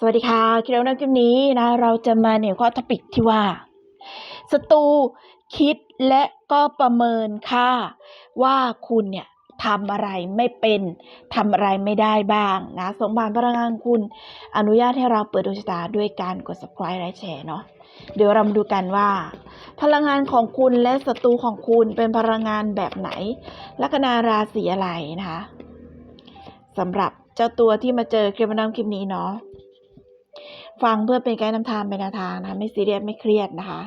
สวัสดีค่ะคลิปในคลิปนี้นะเราจะมาเนี่ยข้อทปิกที่ว่าศัตรูคิดและก็ประเมินค่าว่าคุณเนี่ยทำอะไรไม่เป็นทำอะไรไม่ได้บ้างนะสมบัติพลังงานคุณ อนุญาตให้เราเปิดดวงชะตาด้วยการกด subscribe และแชร์เนาะเดี๋ยวเรามาดูกันว่า พลังงานของคุณและศัตรูของคุณเป็นพลังงานแบบไหน ลัคนาราศีอะไรนะคะสำหรับเจ้าตัวที่มาเจอคลิปนำคลิปนี้เนาะ ฟังเพื่อเป็นไกด์นำทางเป็นแนวทางนะคะไม่ซีเรียสไม่เครียดนะคะ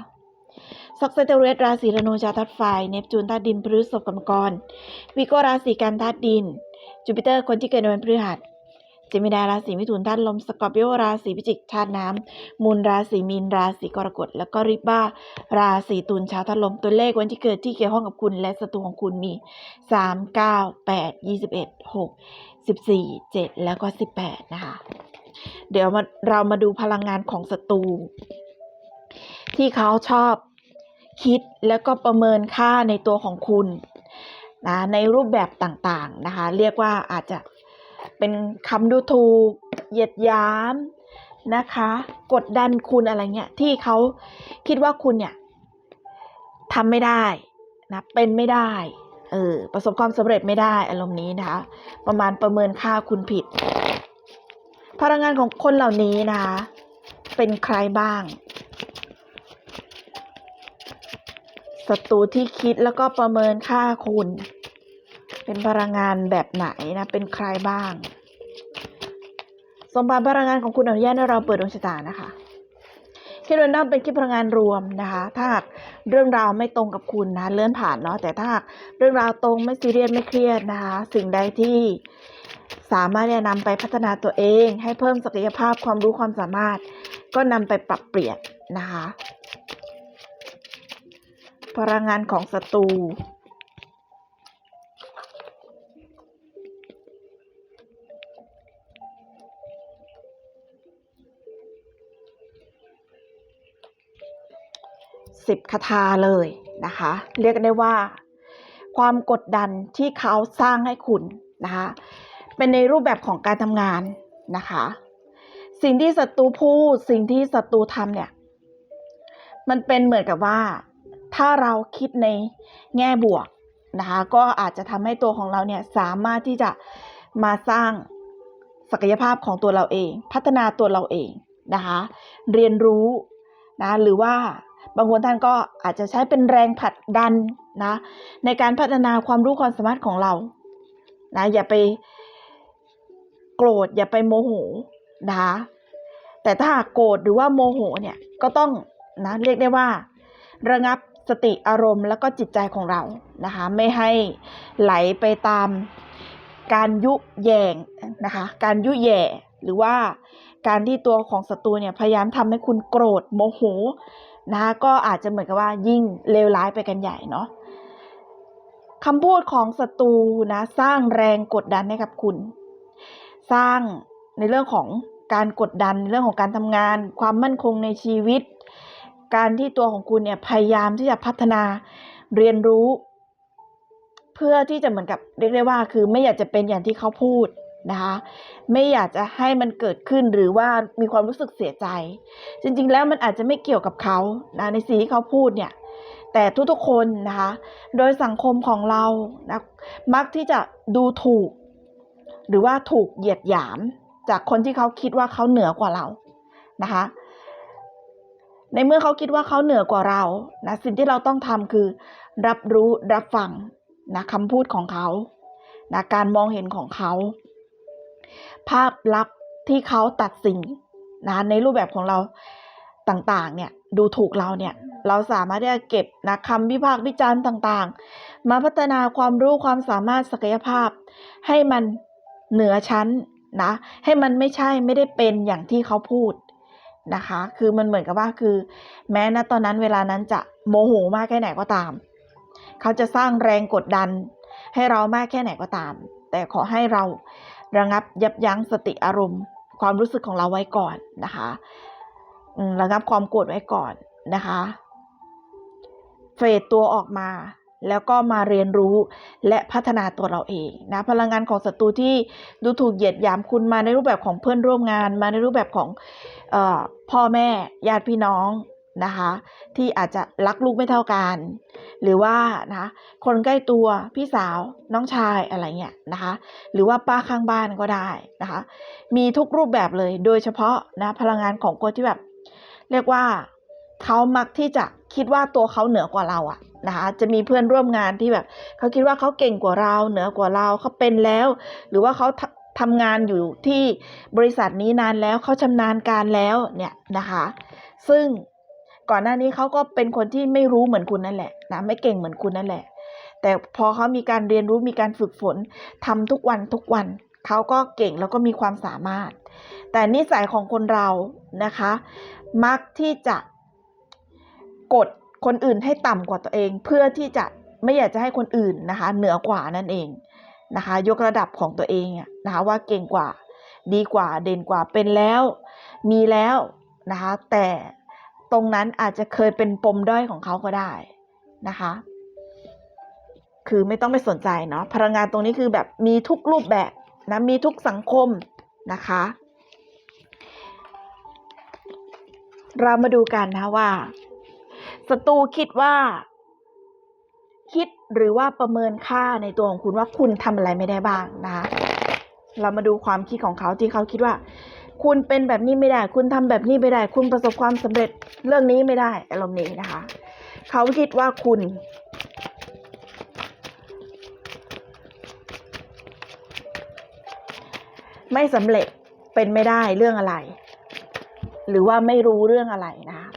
ซ็อกเซเตเรสราศีธนูชาวธาตุไฟ เนปจูนธาตุดินพฤษภกรรมกร วิโกราศีกันธาตุดิน จูปิเตอร์คนที่เกิดในวันพฤหัสเจมิดาราศีมิถุนธาตุลมสกอร์ปิโอราศีพิจิกธาตุน้ำมูลราศีมีนราศีกรกฎแล้วก็ริบ้า ราศีตุลชาวธาตุลมตัวเลขวันที่เกิดที่เกี่ยวข้องกับคุณและศัตรูของคุณมี 3 9 8 21 6 14 7 แล้วก็ 18 นะคะ เดี๋ยวมาเรามาดูพลังงานของศัตรูที่เขาชอบคิดแล้วก็ประเมินค่าในตัวของคุณนะในรูปแบบต่างๆนะคะเรียกว่าอาจจะเป็นคำดูถูกเหยียดหยามนะคะ กดดันคุณอะไรเงี้ยที่เขาคิดว่าคุณเนี่ยทำไม่ได้นะเป็นไม่ได้เออประสบความสำเร็จไม่ได้อารมณ์นี้นะคะประมาณประเมินค่าคุณผิด พลังงานของคนเหล่านี้นะคะเป็นใครบ้างศัตรูที่คิดแล้วก็ประเมินค่าคุณ เป็นพลังงานแบบไหนนะ เป็นใครบ้าง สมบัติพลังงานของคุณอนุญาตให้เราเปิดดวงชะตานะคะคิดเรนดอมเป็นคิดพลังงานรวมนะคะ ถ้าหากเรื่องราวไม่ตรงกับคุณนะเลื่อนผ่านเนาะแต่ถ้าหากเรื่องราวตรงไม่ซีเรียสไม่เครียดนะคะ สิ่งใดที่ สามารถจะนำไปพัฒนาตัวเอง ให้เพิ่มศักยภาพความรู้ความสามารถ ก็นำไปปรับเปลี่ยนนะคะพลังงานของศัตรูสิบคาถาเลยนะคะ เรียกได้ว่า ความกดดันที่เขาสร้างให้คุณนะคะ เป็นในรูปแบบของการทำงานนะคะ สิ่งที่ศัตรูพูดสิ่งที่ศัตรูทำเนี่ย มันเป็นเหมือนกับว่า ถ้าเราคิดในแง่บวกนะคะ ก็อาจจะทำให้ตัวของเราเนี่ยสามารถที่จะมาสร้างศักยภาพของตัวเราเอง พัฒนาตัวเราเองนะคะ เรียนรู้นะหรือว่าบางคนท่านก็อาจจะใช้เป็นแรงผลักดันนะในการพัฒนาความรู้ความสามารถของเรานะอย่าไป โกรธอย่าไปโมโหนะคะแต่ถ้าโกรธหรือว่าโมโหเนี่ยก็ต้องนะเรียกได้ว่า ระงับสติอารมณ์แล้วก็จิตใจของเรานะคะไม่ให้ไหลไปตามการยุแยงนะคะการยุแย่หรือว่าการที่ตัวของศัตรูเนี่ยพยายามทำให้คุณโกรธโมโหนะคะก็อาจจะเหมือนกับว่ายิ่งเลวร้ายไปกันใหญ่เนาะคำพูดของศัตรูนะสร้างแรงกดดันให้กับคุณ สร้างในเรื่องของการกดดันเรื่องของการทำงาน ความมั่นคงในชีวิต การที่ตัวของคุณเนี่ยพยายามที่จะพัฒนาเรียนรู้ เพื่อที่จะเหมือนกับเรียกได้ว่า คือไม่อยากจะเป็นอย่างที่เขาพูดนะคะไม่อยากจะให้มันเกิดขึ้นหรือว่ามีความรู้สึกเสียใจ จริงๆ แล้วมันอาจจะไม่เกี่ยวกับเขานะในสิ่งที่เขาพูดเนี่ยแต่ทุกๆคนนะคะโดยสังคมของเรานะมักที่จะดูถูก หรือว่าถูกเหยียดหยาม จากคนที่เขาคิดว่าเขาเหนือกว่าเรานะคะ ในเมื่อเขาคิดว่าเขาเหนือกว่าเรานะสิ่งที่เราต้องทำคือ รับรู้รับฟังนะคำพูดของเขานะการมองเห็นของเขา ภาพลักษณ์ที่เขาตัดสินนะในรูปแบบของเราต่างๆ เนี่ยดูถูกเราเนี่ยเราสามารถที่จะเก็บนะคำวิพากษ์วิจารณ์ต่างๆ มาพัฒนาความรู้ความสามารถศักยภาพ ให้มัน เหนือชั้นนะ ให้มันไม่ใช่ไม่ได้เป็นอย่างที่เขาพูดนะคะ คือมันเหมือนกับว่าคือ แม้ณตอนนั้นเวลานั้นจะโมโหมากแค่ไหนก็ตาม เขาจะสร้างแรงกดดัน ให้เรามากแค่ไหนก็ตาม แต่ขอให้เราระงับยับยั้งสติอารมณ์ ความรู้สึกของเราไว้ก่อนนะคะระงับความโกรธไว้ก่อนนะคะ เฟดตัวออกมา แล้วก็มาเรียนรู้และพัฒนาตัวเราเองนะพลังงานของศัตรูที่ดูถูกเหยียดหยามคุณมาในรูปแบบของเพื่อนร่วมงาน มาในรูปแบบของออพ่อแม่ญาติพี่น้องนะคะที่อาจจะรักลูกไม่เท่ากัน หรือว่านะคะคนใกล้ตัวพี่สาวน้องชายอะไรเงี้ยนะคะหรือว่าป้าข้างบ้านก็ได้นะคะมีทุกรูปแบบเลยโดยเฉพาะนะพลังงานของคนที่แบบ เรียกว่าเขามักที่จะ คิดว่าตัวเขาเหนือกว่าเราอะนะคะจะมีเพื่อนร่วมงานที่แบบเขาคิดว่าเขาเก่งกว่าเราเหนือกว่าเราเขาเป็นแล้ว หรือว่าเขาทำงานอยู่ที่บริษัทนี้นานแล้วเขาชำนาญการแล้วเนี่ยนะคะ ซึ่งก่อนหน้านี้เขาก็เป็นคนที่ไม่รู้เหมือนคุณนั่นแหละนะไม่เก่งเหมือนคุณนั่นแหละ แต่พอเขามีการเรียนรู้มีการฝึกฝนทำทุกวันทุกวันเขาก็เก่งแล้วก็มีความสามารถ แต่นิสัยของคนเรานะคะ มักที่จะ กดคนอื่นให้ต่ำกว่าตัวเอง เพื่อที่จะไม่อยากจะให้คนอื่นนะคะ เหนือกว่านั่นเองนะคะ ยกระดับของตัวเองนะคะว่าเก่งกว่าดีกว่าเด่นกว่าเป็นแล้ว มีแล้วนะคะแต่ตรงนั้นอาจจะเคยเป็นปมด้อยของเขาก็ได้นะคะ คือไม่ต้องไปสนใจเนาะพลังงานตรงนี้คือแบบมีทุกรูปแบบนะมีทุกสังคมนะคะ เรามาดูกันนะว่า ศัตรูคิดว่า คิดหรือว่าประเมินค่าในตัวของคุณว่าคุณทำอะไรไม่ได้บ้างนะคะเรามาดูความคิดของเขาที่เขาคิดว่า คุณเป็นแบบนี้ไม่ได้ คุณทำแบบนี้ไม่ได้ คุณประสบความสำเร็จเรื่องนี้ไม่ได้อารมณ์นี้นะคะ เขาคิดว่าคุณไม่สำเร็จเป็นไม่ได้เรื่องอะไร หรือว่าไม่รู้เรื่องอะไรนะคะ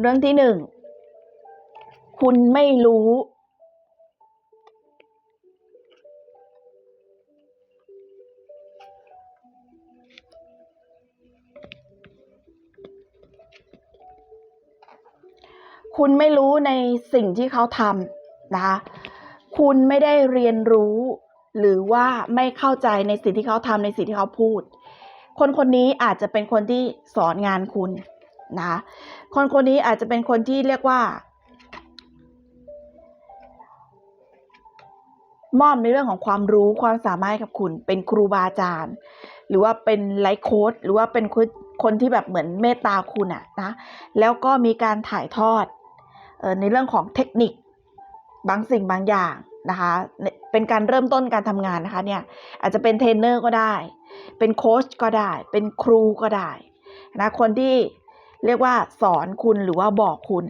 เรื่องที่หนึ่งคุณไม่รู้ คุณไม่รู้ในสิ่งที่เขาทำนะคะคุณไม่ได้เรียนรู้ หรือว่าไม่เข้าใจในสิ่งที่เขาทำในสิ่งที่เขาพูด คนคนนี้อาจจะเป็นคนที่สอนงานคุณ นะคนคนนี้อาจจะเป็นคนที่เรียกว่า มอบในเรื่องของความรู้ความสามารถให้กับคุณ เป็นครูบาอาจารย์ หรือว่าเป็นไลฟ์โค้ดหรือว่าเป็นคนที่แบบเหมือนเมตตาคุณอะนะแล้วก็มีการถ่ายทอดออในเรื่องของเทคนิคบางสิ่งบางอย่างนะคะเนี่ยเป็นการเริ่มต้นการทำงานนะคะเนี่ยอาจจะเป็นเทรนเนอร์ก็ได้ เป็นโค้ชก็ได้ เป็นครูก็ได้นะคนที่ เรียกว่าสอนคุณหรือว่าบอกคุณ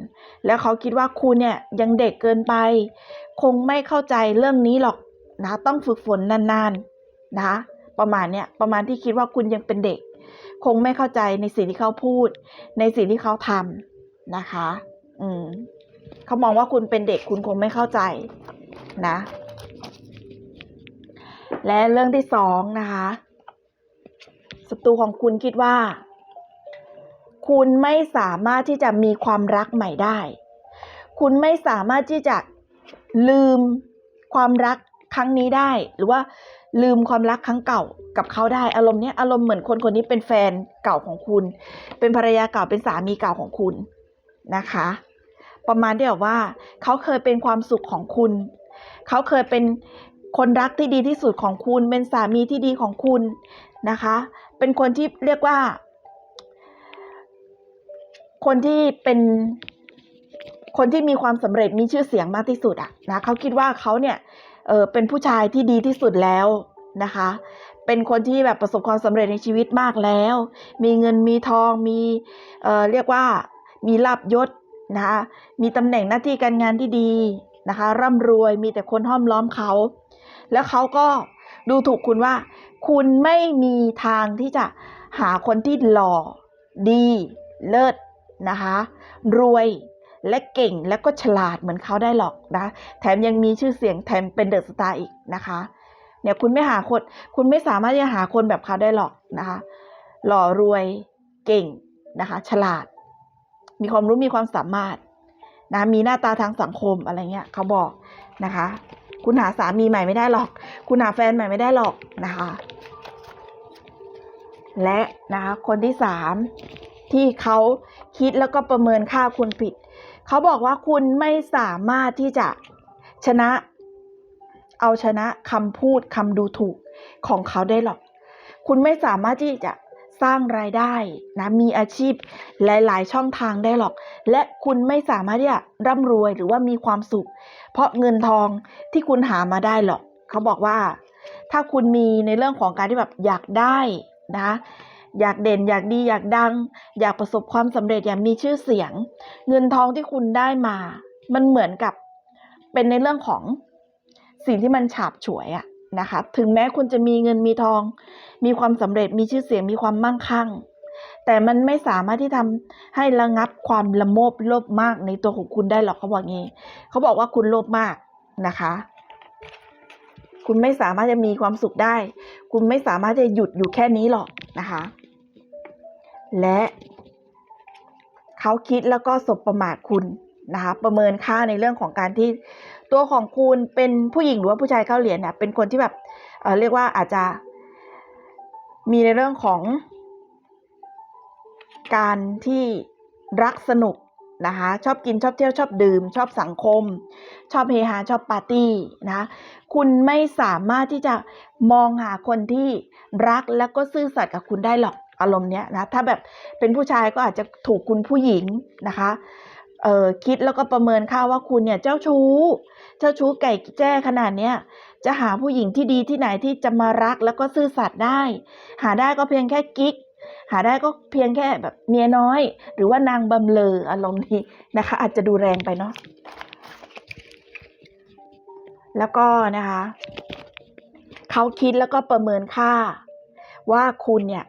แล้วเขาคิดว่าคุณเนี่ยยังเด็กเกินไป คงไม่เข้าใจเรื่องนี้หรอกนะต้องฝึกฝนนานๆนะคะประมาณเนี้ยประมาณที่คิดว่าคุณยังเป็นเด็ก คงไม่เข้าใจในสิ่งที่เขาพูด ในสิ่งที่เขาทำนะคะ อืมเขามองว่าคุณเป็นเด็กคุณคงไม่เข้าใจนะ และเรื่องที่สองนะคะศัตรูของคุณคิดว่า คุณไม่สามารถที่จะมีความรักใหม่ได้ คุณไม่สามารถที่จะลืมความรักครั้งนี้ได้ หรือว่าลืมความรักครั้งเก่ากับเขาได้ อารมณ์เนี้ยอารมณ์เหมือนคนคนนี้เป็นแฟนเก่าของคุณ เป็นภรรยาเก่าเป็นสามีเก่าของคุณนะคะ ประมาณที่แบบว่า เขาเคยเป็นความสุขของคุณ เขาเคยเป็นคนรักที่ดีที่สุดของคุณ เป็นสามีที่ดีของคุณนะคะ เป็นคนที่เรียกว่า คนที่เป็นคนที่มีความสำเร็จมีชื่อเสียงมากที่สุดอะนะเขาคิดว่าเขาเนี่ยเออเป็นผู้ชายที่ดีที่สุดแล้วนะคะ เป็นคนที่แบบประสบความสำเร็จในชีวิตมากแล้ว มีเงินมีทองมีเออเรียกว่ามีลาบยศนะคะมีตำแหน่งหน้าที่การงานที่ดีนะคะ ร่ำรวยมีแต่คนห้อมล้อมเขา แล้วเขาก็ดูถูกคุณว่า คุณไม่มีทางที่จะหาคนที่หล่อดีเลิศ นะคะ รวยและเก่งและก็ฉลาดเหมือนเขาได้หรอกนะ แถมยังมีชื่อเสียงแถมเป็นเดอะสตาร์อีกนะคะ เนี่ยคุณไม่หาคน คุณไม่สามารถจะหาคนแบบเขาได้หรอกนะคะ หล่อรวยเก่งนะคะ ฉลาด มีความรู้มีความสามารถนะมีหน้าตาทางสังคมอะไรเงี้ยเขาบอกนะคะ คุณหาสามีใหม่ไม่ได้หรอก คุณหาแฟนใหม่ไม่ได้หรอกนะคะ และนะคะคนที่สาม ที่เขาคิดแล้วก็ประเมินค่าคุณผิด เขาบอกว่าคุณไม่สามารถที่จะชนะ เอาชนะคำพูดคำดูถูกของเขาได้หรอก คุณไม่สามารถที่จะสร้างรายได้นะมีอาชีพหลาย ๆ ช่องทางได้หรอก และคุณไม่สามารถที่จะร่ำรวยหรือว่ามีความสุข เพราะเงินทองที่คุณหามาได้หรอก เขาบอกว่า ถ้าคุณมีในเรื่องของการที่แบบอยากได้นะ อยากเด่นอยากดีอยากดัง อยากประสบความสำเร็จอยากมีชื่อเสียง เงินทองที่คุณได้มา มันเหมือนกับเป็นในเรื่องของสิ่งที่มันฉาบฉวยอะนะคะ ถึงแม้คุณจะมีเงินมีทอง มีความสำเร็จมีชื่อเสียงมีความมั่งคั่ง แต่มันไม่สามารถที่ทำให้ระงับความละโมบโลภมากในตัวของคุณได้หรอกเขาบอกงี้เขาบอกว่าคุณโลภมากนะคะคุณไม่สามารถจะมีความสุขได้ คุณไม่สามารถจะหยุดอยู่แค่นี้หรอกนะคะ และเขาคิดแล้วก็สบประมาทคุณนะคะประเมินค่าในเรื่องของการที่ตัวของคุณเป็นผู้หญิงหรือว่าผู้ชายเข้าเหรียญเนี่ยเป็นคนที่แบบเเรียกว่าอาจจะมีในเรื่องของ การที่รักสนุกนะคะชอบกินชอบเที่ยวชอบดื่ม ชอบสังคม ชอบเฮฮาชอบปาร์ตี้นะคะคุณไม่สามารถที่จะมองหาคนที่รักแล้วก็ซื่อสัตย์กับคุณได้หรอก อารมณ์เนี้ยนะถ้าแบบเป็นผู้ชายก็อาจจะถูกคุณผู้หญิงนะคะเอ่อคิดแล้วก็ประเมินค่าว่าคุณเนี่ยเจ้าชู้ เจ้าชู้ไก่แจ้ขนาดเนี้ยจะหาผู้หญิงที่ดีที่ไหนที่จะมารักแล้วก็ซื่อสัตย์ได้ หาได้ก็เพียงแค่กิ๊ก หาได้ก็เพียงแค่แบบเมียน้อย หรือว่านางบำเลออารมณ์นี้นะคะ อาจจะดูแรงไปเนาะแล้วก็นะคะเขาคิดแล้วก็ประเมินค่า ว่าคุณเนี่ย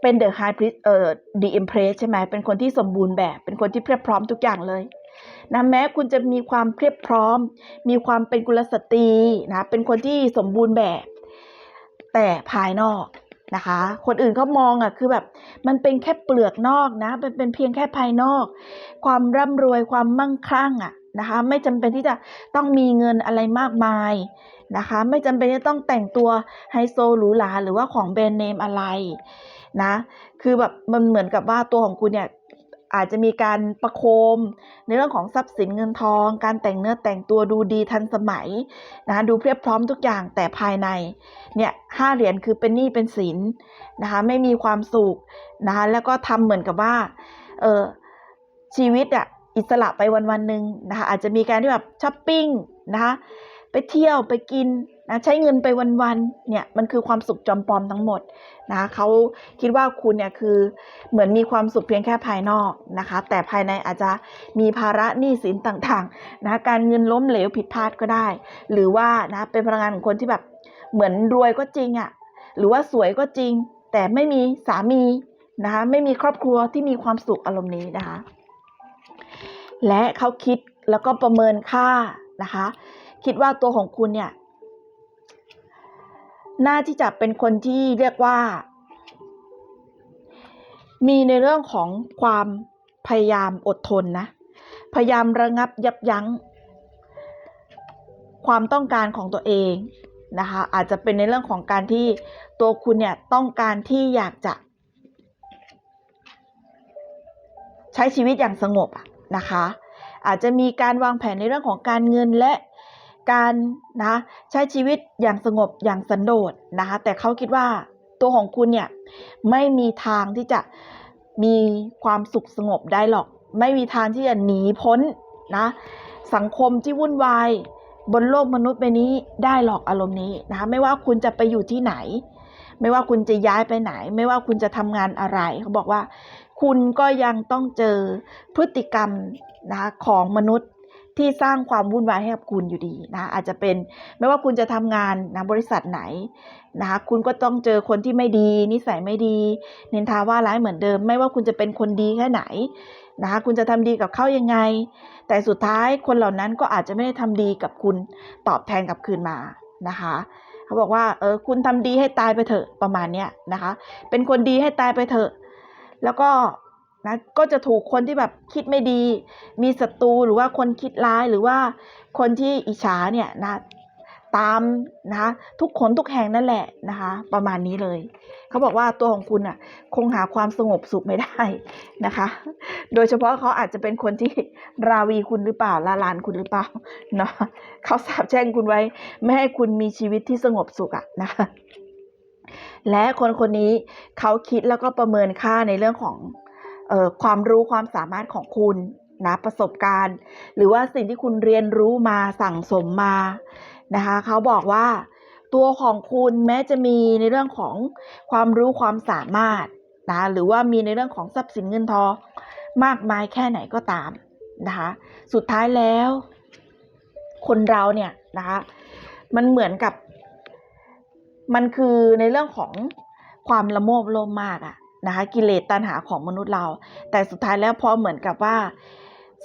เป็นเดอะไฮพริสเอ่อดีเอ็มเพรสใช่ไหมเป็นคนที่สมบูรณ์แบบ เป็นคนที่เพียบพร้อมทุกอย่างเลยนะแม้คุณจะมีความเพียบพร้อม มีความเป็นกุลสตรีนะเป็นคนที่สมบูรณ์แบบ แต่ภายนอกนะคะ คนอื่นเขามองอะคือแบบมันเป็นแค่เปลือกนอกนะเป็นเป็นเพียงแค่ภายนอก ความร่ำรวยความมั่งคั่งอะนะคะ ไม่จำเป็นที่จะต้องมีเงินอะไรมากมายนะคะ ไม่จำเป็นที่ต้องแต่งตัวไฮโซหรูหราหรือว่าของแบรนด์เนมอะไร นะ คือแบบมันเหมือนกับว่าตัวของคุณเนี่ยอาจจะมีการประโคมในเรื่องของทรัพย์สินเงินทอง การแต่งเนื้อแต่งตัวดูดีทันสมัยนะคะดูเพียบพร้อมทุกอย่างแต่ภายในเนี่ยห้าเหรียญคือเป็นหนี้เป็นสินนะคะไม่มีความสุขนะคะแล้วก็ทำเหมือนกับว่าเออชีวิตอะอิสระไปวันวันหนึ่งนะคะอาจจะมีการที่แบบช้อปปิ้งนะคะไปเที่ยวไปกิน นะใช้เงินไปวันๆเนี่ยมันคือความสุขจอมปลอมทั้งหมดนะเขาคิดว่าคุณเนี่ยคือเหมือนมีความสุขเพียงแค่ภายนอกนะคะ แต่ภายในอาจจะมีภาระหนี้สินต่างๆนะการเงินล้มเหลวผิดพลาดก็ได้ หรือว่านะเป็นพลังงานของคนที่แบบเหมือนรวยก็จริงอะ่ะหรือว่าสวยก็จริง แต่ไม่มีสามีนะคะไม่มีครอบครัวที่มีความสุขอารมณ์นี้นะคะ และเขาคิดแล้วก็ประเมินค่านะคะ คิดว่าตัวของคุณเนี่ย น่าที่จะเป็นคนที่เรียกว่า มีในเรื่องของความพยายามอดทนนะ พยายามระงับยับยั้ง ความต้องการของตัวเองนะคะ อาจจะเป็นในเรื่องของการที่ตัวคุณเนี่ยต้องการที่อยากจะใช้ชีวิตอย่างสงบนะคะ อาจจะมีการวางแผนในเรื่องของการเงินและ การนะใช้ชีวิตอย่างสงบอย่างสันโดษนะคะแต่เขาคิดว่าตัวของคุณเนี่ยไม่มีทางที่จะมีความสุขสงบได้หรอก ไม่มีทางที่จะหนีพ้นนะสังคมที่วุ่นวายบนโลกมนุษย์ใบนี้ได้หรอกอารมณ์นี้นะคะไม่ว่าคุณจะไปอยู่ที่ไหน ไม่ว่าคุณจะย้ายไปไหน ไม่ว่าคุณจะทำงานอะไร เขาบอกว่า คุณก็ยังต้องเจอพฤติกรรมนะคะของมนุษย์ ที่สร้างความวุ่นวายให้กับคุณอยู่ดีนะอาจจะเป็นไม่ว่าคุณจะทำงานนะบริษัทไหนนะคะคุณก็ต้องเจอคนที่ไม่ดี นิสัยไม่ดีนินทาว่าร้ายเหมือนเดิม ไม่ว่าคุณจะเป็นคนดีแค่ไหนนะคะคุณจะทำดีกับเขายังไง แต่สุดท้ายคนเหล่านั้นก็อาจจะไม่ได้ทำดีกับคุณตอบแทนกลับคืนมานะคะเขาบอกว่าเออคุณทำดีให้ตายไปเถอะประมาณเนี้ยนะคะ เป็นคนดีให้ตายไปเถอะ แล้วก็ นะก็จะถูกคนที่แบบคิดไม่ดี มีศัตรูหรือว่าคนคิดร้ายหรือว่าคนที่อิจฉาเนี่ยนะตามนะคะทุกคนทุกแห่งนั่นแหละนะคะ ประมาณนี้เลยเขาบอกว่าตัวของคุณอะ คงหาความสงบสุขไม่ได้นะคะ โดยเฉพาะเขาอาจจะเป็นคนที่ราวีคุณหรือเปล่าละลานคุณหรือเปล่าเนาะเขาสาบแช่งคุณไว้ ไม่ให้คุณมีชีวิตที่สงบสุขอะนะคะและคนคนนี้เขาคิดแล้วก็ประเมินค่าในเรื่องของ ความรู้ความสามารถของคุณนะประสบการณ์ หรือว่าสิ่งที่คุณเรียนรู้มาสั่งสมมานะคะเขาบอกว่าตัวของคุณแม้จะมีในเรื่องของความรู้ความสามารถนะหรือว่ามีในเรื่องของทรัพย์สินเงินทองมากมายแค่ไหนก็ตามนะคะสุดท้ายแล้ว คนเราเนี่ยนะคะมันเหมือนกับ มันคือในเรื่องของความละโมบโลภมากอะ นะคะกิเลสตัณหาของมนุษย์เรา แต่สุดท้ายแล้วพอเหมือนกับว่า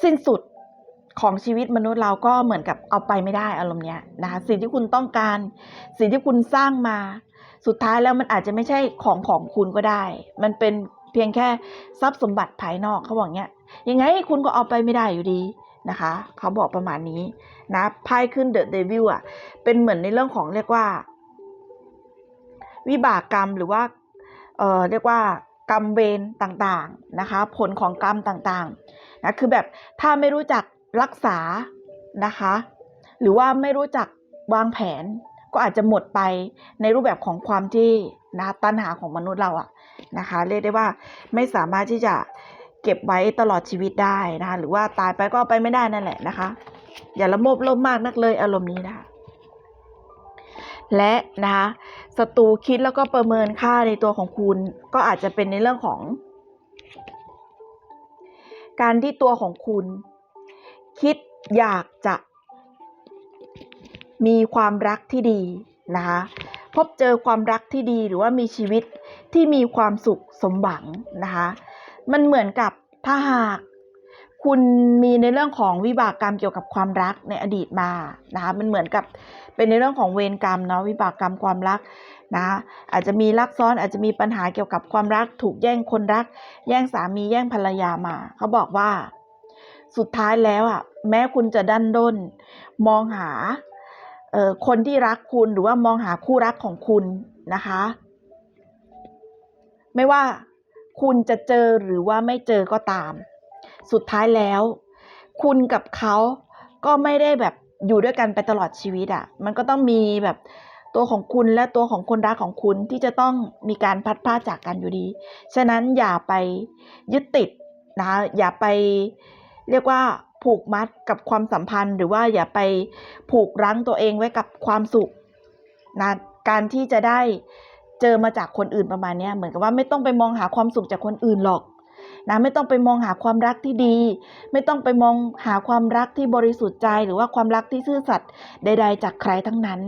สิ้นสุดของชีวิตมนุษย์เราก็เหมือนกับเอาไปไม่ได้อารมณ์เนี้ยนะคะสิ่งที่คุณต้องการ สิ่งที่คุณสร้างมา สุดท้ายแล้วมันอาจจะไม่ใช่ของของคุณก็ได้ มันเป็นเพียงแค่ทรัพย์สมบัติภายนอกเขาบอกเนี้ยยังไงคุณก็เอาไปไม่ได้อยู่ดีนะคะเขาบอกประมาณนี้นะไพ่ขึ้นเดอะเดวิลอะเป็นเหมือนในเรื่องของเรียกว่า วิบากกรรมหรือว่า เอ่อเรียกว่ากรรมเวรต่างๆนะคะ ผลของกรรมต่างๆนะคือแบบถ้าไม่รู้จักรักษานะคะ หรือว่าไม่รู้จักวางแผนก็อาจจะหมดไปในรูปแบบของความที่นะตัณหาของมนุษย์เราอะนะคะเรียกได้ว่าไม่สามารถที่จะเก็บไว้ตลอดชีวิตได้นะคะหรือว่าตายไปก็ไปไม่ได้นั่นแหละนะคะ อย่าละโมบโลภมากนักเลยอารมณ์นี้นะคะ และนะคะศัตรูคิดแล้วก็ประเมินค่าในตัวของคุณ ก็อาจจะเป็นในเรื่องของ การที่ตัวของคุณ คิดอยากจะมีความรักที่ดีนะคะพบเจอความรักที่ดีหรือว่ามีชีวิตที่มีความสุขสมหวังนะคะ มันเหมือนกับถ้าหาก คุณมีในเรื่องของวิบากกรรมเกี่ยวกับความรักในอดีตมานะคะมันเหมือนกับเป็นในเรื่องของเวรกรรมเนาะวิบากกรรมความรักนะอาจจะมีรักซ้อนอาจจะมีปัญหาเกี่ยวกับความรัก ถูกแย่งคนรัก แย่งสามีแย่งภรรยามา เขาบอกว่า สุดท้ายแล้วอะแม้คุณจะดันด้น มองหาเอ่อคนที่รักคุณหรือว่ามองหาคู่รักของคุณนะคะ ไม่ว่าคุณจะเจอหรือว่าไม่เจอก็ตาม สุดท้ายแล้ว คุณกับเขาก็ไม่ได้แบบอยู่ด้วยกันไปตลอดชีวิตอะ่ะ มันก็ต้องมีแบบตัวของคุณและตัวของคนรักของคุณที่จะต้องมีการพัดพราจากกันอยู่ดี ฉะนั้นอย่าไปยึดติดนะอย่าไปเรียกว่าผูกมัดกับความสัมพันธ์ หรือว่าอย่าไปผูกรั้งตัวเองไว้กับความสุขนะการที่จะได้เจอมาจากคนอื่นประมาณนี้เหมือนกับว่าไม่ต้องไปมองหาความสุขจากคนอื่นหรอก นะไม่ต้องไปมองหาความรักที่ดี ไม่ต้องไปมองหาความรักที่บริสุทธิ์ใจ หรือว่าความรักที่ซื่อสัตย์ใด ๆ จากใครทั้งนั้น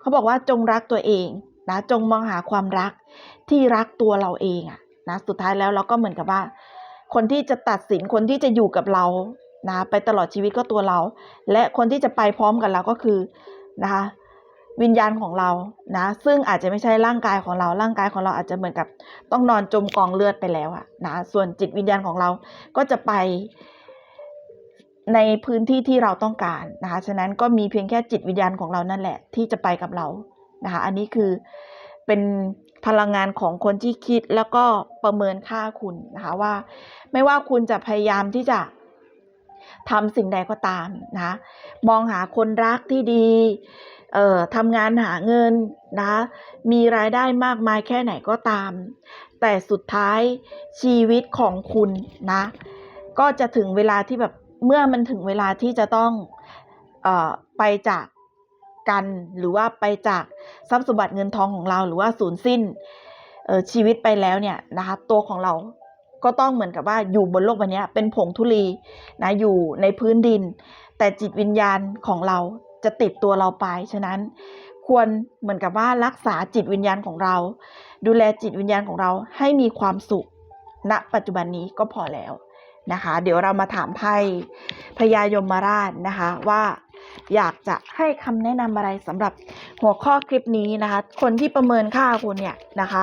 เขาบอกว่าจงรักตัวเองนะจงมองหาความรักที่รักตัวเราเองอะนะสุดท้ายแล้วเราก็เหมือนกับว่า คนที่จะตัดสินคนที่จะอยู่กับเรานะไปตลอดชีวิตก็ตัวเรา และคนที่จะไปพร้อมกับเราก็คือนะคะ วิญญาณของเรานะซึ่งอาจจะไม่ใช่ร่างกายของเราร่างกายของเราอาจจะเหมือนกับต้องนอนจมกองเลือดไปแล้วอะนะส่วนจิตวิญญาณของเราก็จะไปในพื้นที่ที่เราต้องการนะคะฉะนั้นก็มีเพียงแค่จิตวิญญาณของเรานั่นแหละ ที่จะไปกับเรานะคะอันนี้คือเป็นพลังงานของคนที่คิดแล้วก็ประเมินค่าคุณนะคะว่า ไม่ว่าคุณจะพยายามที่จะทำสิ่งใดก็ตามนะมองหาคนรักที่ดี เอ่อทำงานหาเงินนะมีรายได้มากมายแค่ไหนก็ตาม แต่สุดท้ายชีวิตของคุณนะ ก็จะถึงเวลาที่แบบเมื่อมันถึงเวลาที่จะต้องเอ่อไปจากกันหรือว่าไปจากทรัพย์สมบัติเงินทองของเราหรือว่าสูญสิ้นเอ่อชีวิตไปแล้วเนี่ยนะคะตัวของเราก็ต้องเหมือนกับว่าอยู่บนโลกใบนี้เป็นผงธุลีนะอยู่ในพื้นดิน แต่จิตวิญญาณของเรา จะติดตัวเราไป ฉะนั้นควรเหมือนกับว่ารักษาจิตวิญญาณของเรา ดูแลจิตวิญญาณของเราให้มีความสุขณปัจจุบันนี้ก็พอแล้วนะคะ เดี๋ยวเรามาถามไพ่พญายมราชนะคะว่าอยากจะให้คำแนะนำอะไรสำหรับหัวข้อคลิปนี้นะคะ คนที่ประเมินค่าคุณเนี่ยนะคะ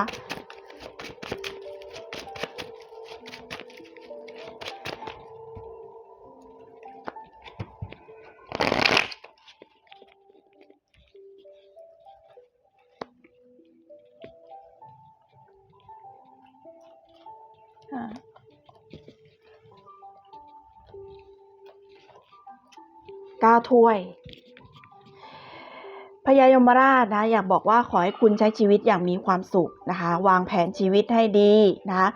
ค่ะก้าถ้วยพญายมราชนะอยากบอกว่าขอให้คุณใช้ชีวิตอย่างมีความสุขนะคะ วางแผนชีวิตให้ดีนะคะ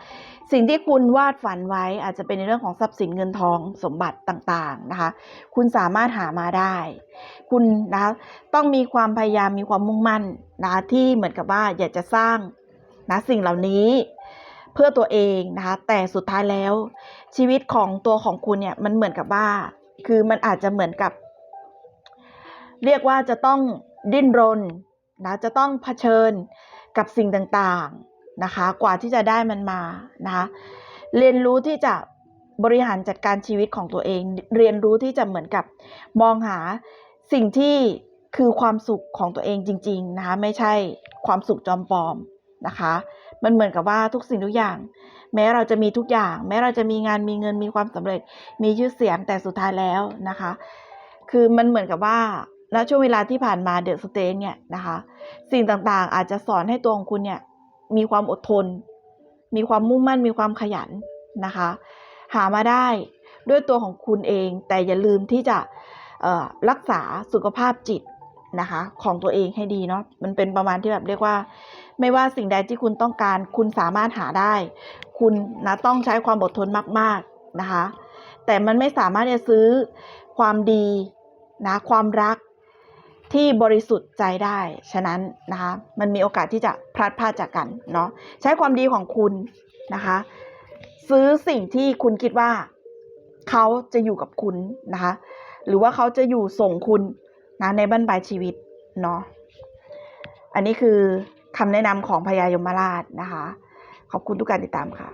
สิ่งที่คุณวาดฝันไว้อาจจะเป็นในเรื่องของทรัพย์สินเงินทองสมบัติต่างๆนะคะ คุณสามารถหามาได้ คุณนะต้องมีความพยายามมีความมุ่งมั่นนะที่เหมือนกับว่าอยากจะสร้างนะสิ่งเหล่านี้ เพื่อตัวเองนะคะแต่สุดท้ายแล้ว ชีวิตของตัวของคุณเนี่ยมันเหมือนกับว่า คือมันอาจจะเหมือนกับ เรียกว่าจะต้องดิ้นรนนะจะต้องเผชิญกับสิ่งต่างๆนะคะ กว่าที่จะได้มันมานะคะเรียนรู้ที่จะบริหารจัดการชีวิตของตัวเอง เรียนรู้ที่จะเหมือนกับมองหาสิ่งที่คือความสุขของตัวเองจริง ๆนะคะ ไม่ใช่ความสุขจอมปลอมนะคะ มันเหมือนกับว่าทุกสิ่งทุกอย่าง แม้เราจะมีทุกอย่าง แม้เราจะมีงานมีเงินมีความสำเร็จ มีชื่อเสียงแต่สุดท้ายแล้วนะคะ คือมันเหมือนกับว่าณช่วงเวลาที่ผ่านมาเดอะสเตนเนี่ยนะคะ สิ่งต่างๆ อาจจะสอนให้ตัวของคุณเนี่ยมีความอดทน มีความมุ่งมั่นมีความขยันนะคะ หามาได้ด้วยตัวของคุณเอง แต่อย่าลืมที่จะรักษาสุขภาพจิตนะคะ ของตัวเองให้ดีเนาะมันเป็นประมาณที่แบบเรียกว่า ไม่ว่าสิ่งใดที่คุณต้องการ คุณสามารถหาได้ คุณนะต้องใช้ความอดทนมาก ๆนะคะ แต่มันไม่สามารถจะซื้อความดีนะความรักที่บริสุทธิ์ใจได้ ฉะนั้นนะคะมันมีโอกาสที่จะพลัดพรากจากกันเนาะใช้ความดีของคุณนะคะ ซื้อสิ่งที่คุณคิดว่าเขาจะอยู่กับคุณนะคะ หรือว่าเขาจะอยู่ส่งคุณนะในบั้นปลายชีวิตเนาะอันนี้คือ คำแนะนำของพญายมราชนะคะ ขอบคุณทุกการติดตามค่ะ